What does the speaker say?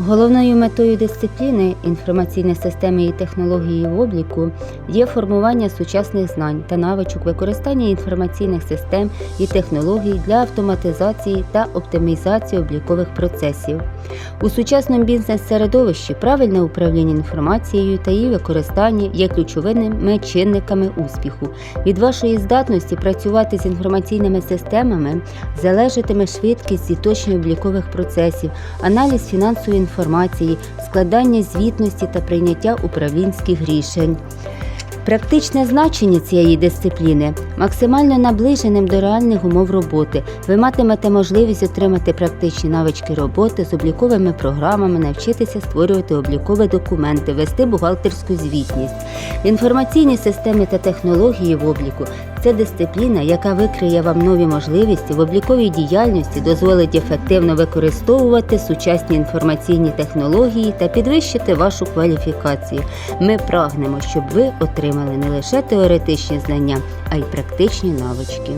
Головною метою дисципліни інформаційні системи і технології в обліку є формування сучасних знань та навичок використання інформаційних систем і технологій для автоматизації та оптимізації облікових процесів. У сучасному бізнес-середовищі правильне управління інформацією та її використання є ключовими чинниками успіху. Від вашої здатності працювати з інформаційними системами залежатиме швидкість і точність облікових процесів, аналіз фінансової інформації, складання звітності та прийняття управлінських рішень. Практичне значення цієї дисципліни максимально наближеним до реальних умов роботи. Ви матимете можливість отримати практичні навички роботи з обліковими програмами, навчитися створювати облікові документи, вести бухгалтерську звітність. Інформаційні системи та технології в обліку це дисципліна, яка викриє вам нові можливості в обліковій діяльності, дозволить ефективно використовувати сучасні інформаційні технології та підвищити вашу кваліфікацію. Ми прагнемо, щоб ви отримали не лише теоретичні знання, а й практичні навички.